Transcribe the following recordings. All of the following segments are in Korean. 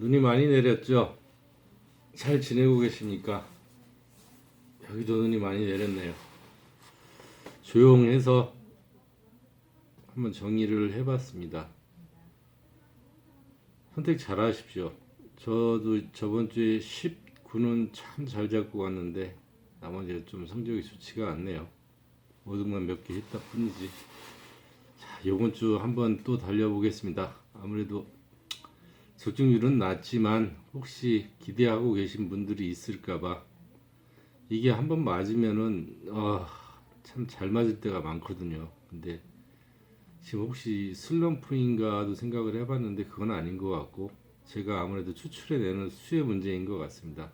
눈이 많이 내렸죠? 잘 지내고 계십니까? 여기도 눈이 많이 내렸네요. 조용해서 한번 정리를 해봤습니다. 선택 잘 하십시오. 저도 저번 주에 19는 참 잘 잡고 갔는데 나머지가 좀 성적이 좋지가 않네요. 모든만 몇 개 했다 뿐이지. 자, 요번 주 한번 또 달려보겠습니다. 아무래도 적중률은 낮지만 혹시 기대하고 계신 분들이 있을까봐 이게 한번 맞으면은 아, 참잘 맞을 때가 많거든요. 근데 지금 혹시 슬럼프인가도 생각을 해봤는데 그건 아닌 것 같고 제가 아무래도 추출해내는 수의 문제인 것 같습니다.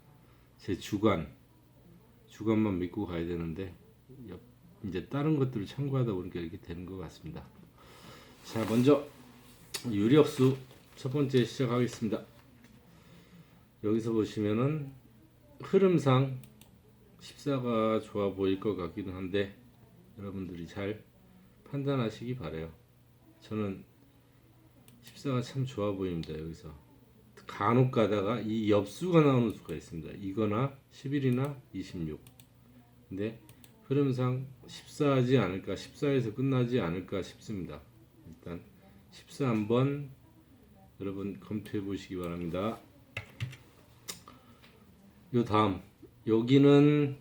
제 주관 주관만 믿고 가야 되는데 옆- 이제 다른 것들을 참고하다 보니까 이렇게 되는 것 같습니다. 자 먼저 유력수 첫 번째 시작하겠습니다. 여기서 보시면은 흐름상 14가 좋아 보일 것 같기는 한데 여러분들이 잘 판단하시기 바래요. 저는 14가 참 좋아 보입니다. 여기서 간혹 가다가 이 엽수가 나오는 수가 있습니다. 이거나 11이나 26. 근데 흐름상 14하지 않을까 14에서 끝나지 않을까 싶습니다. 일단 14 한번 여러분 검토해 보시기 바랍니다. 요 다음 여기는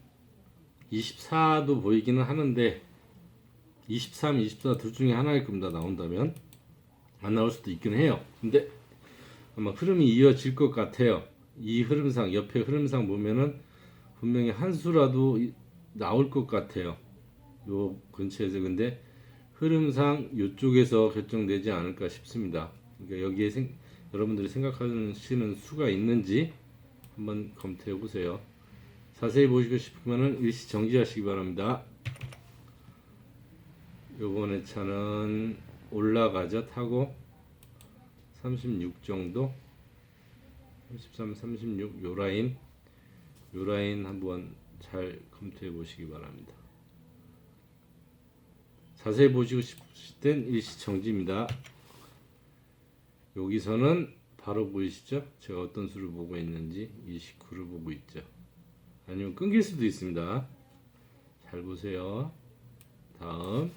24도 보이기는 하는데 23, 24 둘 중에 하나일 겁니다. 나온다면 안 나올 수도 있긴 해요. 근데 아마 흐름이 이어질 것 같아요. 이 흐름상 옆에 흐름상 보면은 분명히 한 수라도 이- 나올 것 같아요. 요 근처에서 근데 흐름상 이쪽에서 결정되지 않을까 싶습니다. 그러니까 여기에 생, 여러분들이 생각하시는 수가 있는지 한번 검토해 보세요. 자세히 보시고 싶으면은 일시 정지하시기 바랍니다. 요번에 차는 올라가죠 타고 36 정도 33, 36 요 라인 요 라인 한번 잘 검토해 보시기 바랍니다. 자세히 보시고 싶으실 땐 일시 정지입니다. 여기서는 바로 보이시죠? 제가 어떤 수를 보고 있는지 29를 보고 있죠. 아니면 끊길 수도 있습니다. 잘 보세요. 다음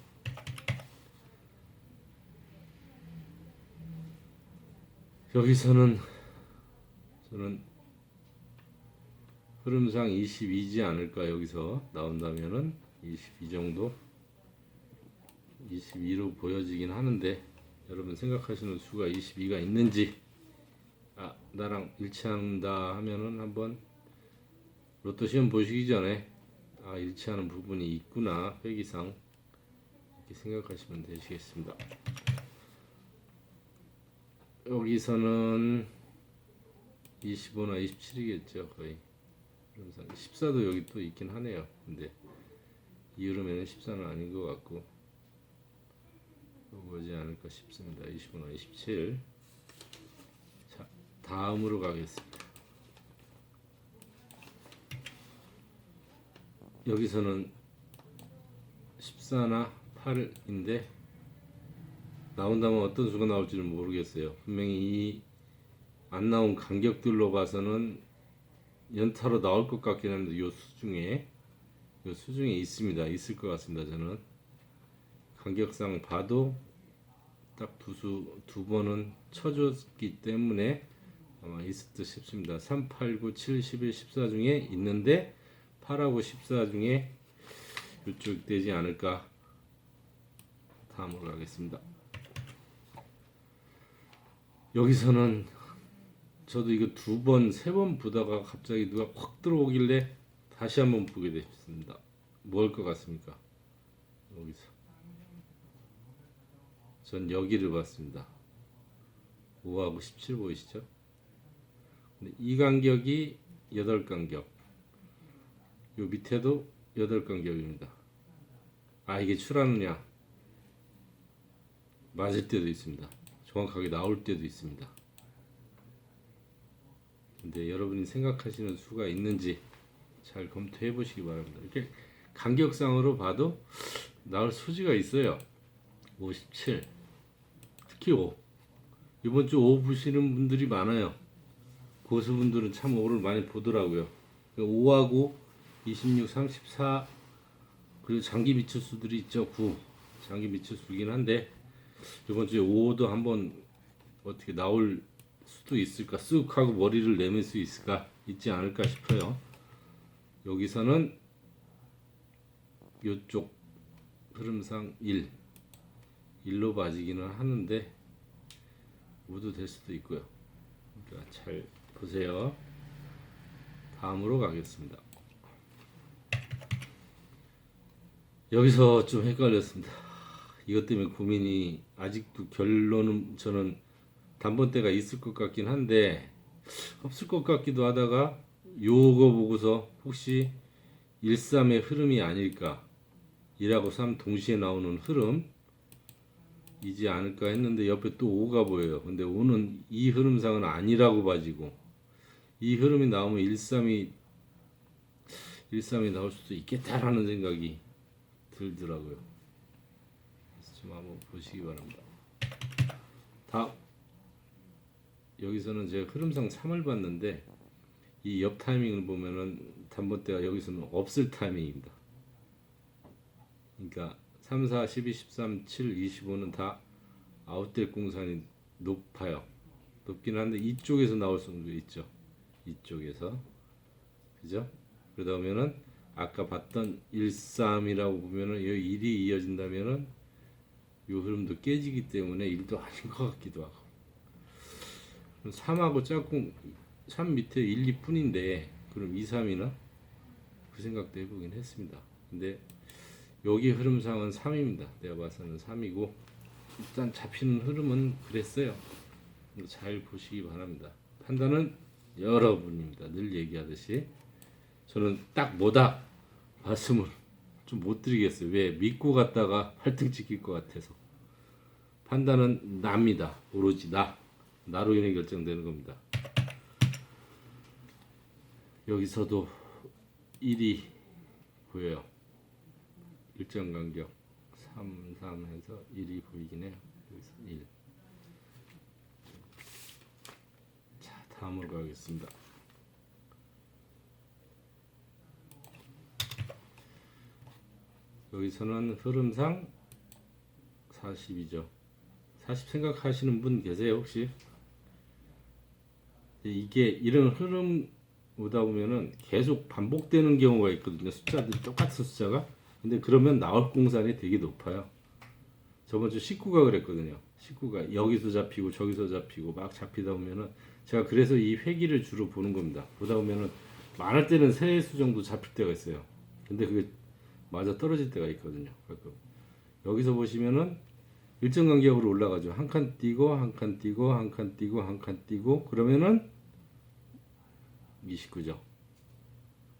여기서는 저는 흐름상 22지 않을까 여기서 나온다면은 22 정도 22로 보여지긴 하는데 여러분 생각하시는 수가 22가 있는지 아 나랑 일치한다 하면은 한번 로또 시험 보시기 전에 아 일치하는 부분이 있구나 회기상 이렇게 생각하시면 되시겠습니다. 여기서는 25나 27이겠죠 거의. 그래서 14도 여기 또 있긴 하네요. 근데 이 흐름에는 14는 아닌 것 같고 오지 않을까 싶습니다 25나 27 자, 다음으로 가겠습니다 여기서는 14나 8인데 나온다면 어떤 수가 나올지는 모르겠어요. 분명히 이 안 나온 간격들로 봐서는 연타로 나올 것 같긴 한데 요 수 중에 요 수 중에 있습니다. 있을 것 같습니다. 저는 간격상 봐도 딱 두수 두 번은 쳐줬기 때문에 아마 있을 듯 싶습니다. 3, 8, 9, 7, 11, 14 중에 있는데 8하고 14 중에 이쪽 되지 않을까 다음으로 가겠습니다. 여기서는 저도 이거 두 번, 세 번 보다가 갑자기 누가 확 들어오길래 다시 한번 보게 됐습니다. 뭘 것 같습니까? 여기서. 전 여기를 봤습니다. 5하고 17 보이시죠? 이 간격이 8간격. 요 밑에도 8간격입니다. 아, 이게 출하느냐? 맞을 때도 있습니다. 정확하게 나올 때도 있습니다. 근데 여러분이 생각하시는 수가 있는지 잘 검토해 보시기 바랍니다. 이렇게 간격상으로 봐도 나올 소지가 있어요. 57 특히 5 이번 주5 보시는 분들이 많아요. 고수분들은 참 5를 많이 보더라고요. 5하고 26, 34 그리고 장기 미철수들이 있죠. 9 장기 미철수긴 한데 이번 주에 5도 한번 어떻게 나올 수도 있을까? 쓱 하고 머리를 내밀 수 있을까? 있지 않을까 싶어요. 여기서는 요쪽 흐름상 1 1로 맞이기는 하는데 모두 될 수도 있고요. 그러니까 잘 보세요. 다음으로 가겠습니다. 여기서 좀 헷갈렸습니다. 이것 때문에 고민이 아직도 결론은 저는 단번대가 있을 것 같긴 한데 없을 것 같기도 하다가 요거 보고서 혹시 13의 흐름이 아닐까 1하고 3 동시에 나오는 흐름 이지 않을까 했는데 옆에 또 5가 보여요. 근데 5는 이 흐름상은 아니라고 봐지고 이 흐름이 나오면 13이 13이 나올 수도 있겠다라는 생각이 들더라고요. 좀 한번 보시기 바랍니다. 다음 여기서는 제가 흐름상 3을 봤는데 이 옆 타이밍을 보면은 단번대가 여기서는 없을 타이밍입니다. 그러니까 3, 4, 12, 13, 7, 25는 다 아웃될 공산이 높아요. 높긴 한데 이쪽에서 나올 수도 있죠. 이쪽에서 그죠? 그러다 보면은 아까 봤던 1, 3이라고 보면은 여기 1이 이어진다면은 요 흐름도 깨지기 때문에 1도 아닌 것 같기도 하고 3하고 짝꿍 3 밑에 1, 2뿐인데 그럼 2, 3이나 그 생각도 해보긴 했습니다. 근데 여기 흐름상은 3입니다. 내가 봐서는 3이고 일단 잡히는 흐름은 그랬어요. 잘 보시기 바랍니다. 판단은 여러분입니다. 늘 얘기하듯이 저는 딱 뭐다 말씀을 좀 못 드리겠어요. 왜 믿고 갔다가 활등 찍힐 것 같아서 판단은 납니다. 오로지 나 나로 인해 결정되는 겁니다. 여기서도 1이 보여요. 일정 간격 3, 3 해서 1이 보이긴 해요. 여기서 1. 자, 다음으로 가겠습니다. 여기서는 흐름상 40이죠. 40 생각하시는 분 계세요, 혹시? 이게 이런 흐름 오다 보면은 계속 반복되는 경우가 있거든요. 숫자들이 똑같은 숫자가. 근데 그러면 나올 공산이 되게 높아요. 저번 주 19가 그랬거든요. 19가 여기서 잡히고 저기서 잡히고 막 잡히다 보면은 제가 그래서 이 회기를 주로 보는 겁니다. 보다 보면은 많을 때는 세 수 정도 잡힐 때가 있어요. 근데 그게 맞아 떨어질 때가 있거든요. 가끔. 여기서 보시면은 일정 간격으로 올라가죠. 한칸 띄고 한칸 띄고 한칸 띄고 한칸 띄고 그러면은 29죠.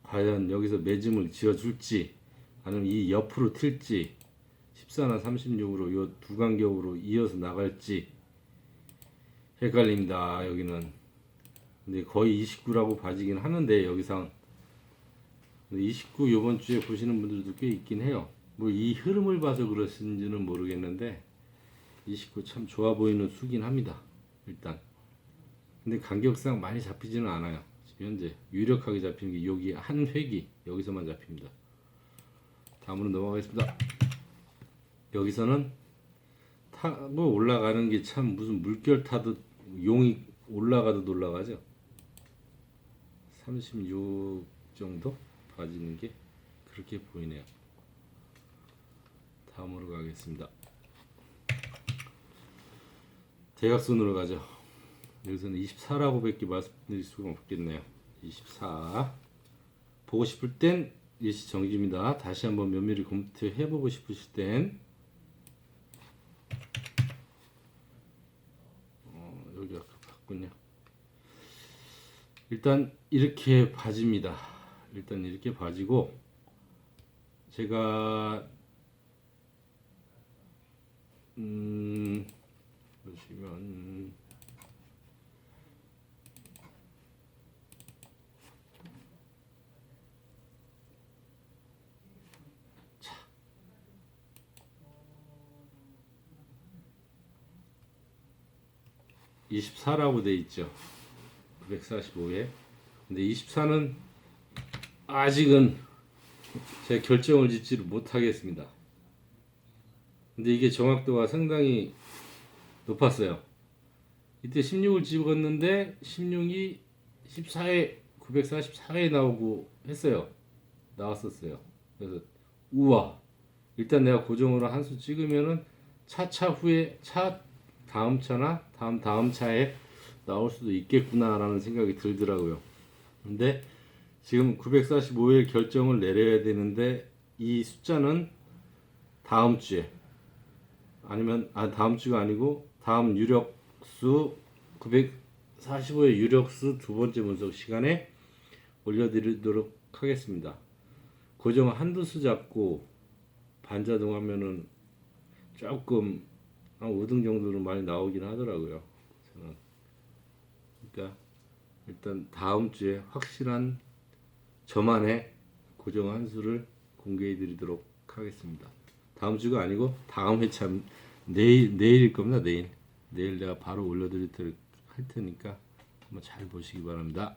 과연 여기서 매짐을 지어줄지 아니면 이 옆으로 튈지 14나 36으로 요두 간격으로 이어서 나갈지 헷갈립니다. 여기는 근데 거의 29라고 봐지긴 하는데 여기상 29 요번 주에 보시는 분들도 꽤 있긴 해요. 뭐 이 흐름을 봐서 그러신지는 모르겠는데 29 참 좋아 보이는 수긴 합니다. 일단 근데 간격상 많이 잡히지는 않아요. 현재 유력하게 잡히는 게 여기 한 획이 여기서만 잡힙니다. 다음으로 넘어가겠습니다. 여기서는 타고 올라가는 게 참 무슨 물결 타듯 용이 올라가듯 올라가죠. 36 정도 빠지는 게 그렇게 보이네요. 다음으로 가겠습니다. 대각선으로 가죠. 여기서는 24라고 밖에 말씀드릴 수가 없겠네요. 24 보고 싶을 땐 일시 정지입니다. 다시 한번 면밀히 검토해 보고 싶으실 땐 어, 여기 아까 봤군요. 일단 이렇게 봐집니다. 일단 이렇게 봐지고 제가 음 보시면 자. (24라고 돼 있죠) 945회. 근데 24는 아직은 제 결정을 짓지를 못하겠습니다. 근데 이게 정확도가 상당히 높았어요. 이때 16을 집었는데 16이 14회 944회 나오고 했어요. 나왔었어요. 그래서 우와 일단 내가 고정으로 한 수 찍으면은 차차 후에 차 다음 차나 다음 다음 차에 나올 수도 있겠구나라는 생각이 들더라고요. 근데 지금 945일 결정을 내려야 되는데 이 숫자는 다음 주에 아니면 아 다음 주가 아니고 다음 유력수 945의 유력수 두 번째 분석 시간에 올려드리도록 하겠습니다. 고정 한두 수 잡고 반자동 하면은 조금 한 5등 정도는 많이 나오긴 하더라고요. 저는 그러니까 일단 다음 주에 확실한 저만의 고정 한 수를 공개해 드리도록 하겠습니다. 다음 주가 아니고 다음 회차 내일 내일일 겁니다. 내일 내일 내가 바로 올려드릴 테니까 한번 잘 보시기 바랍니다.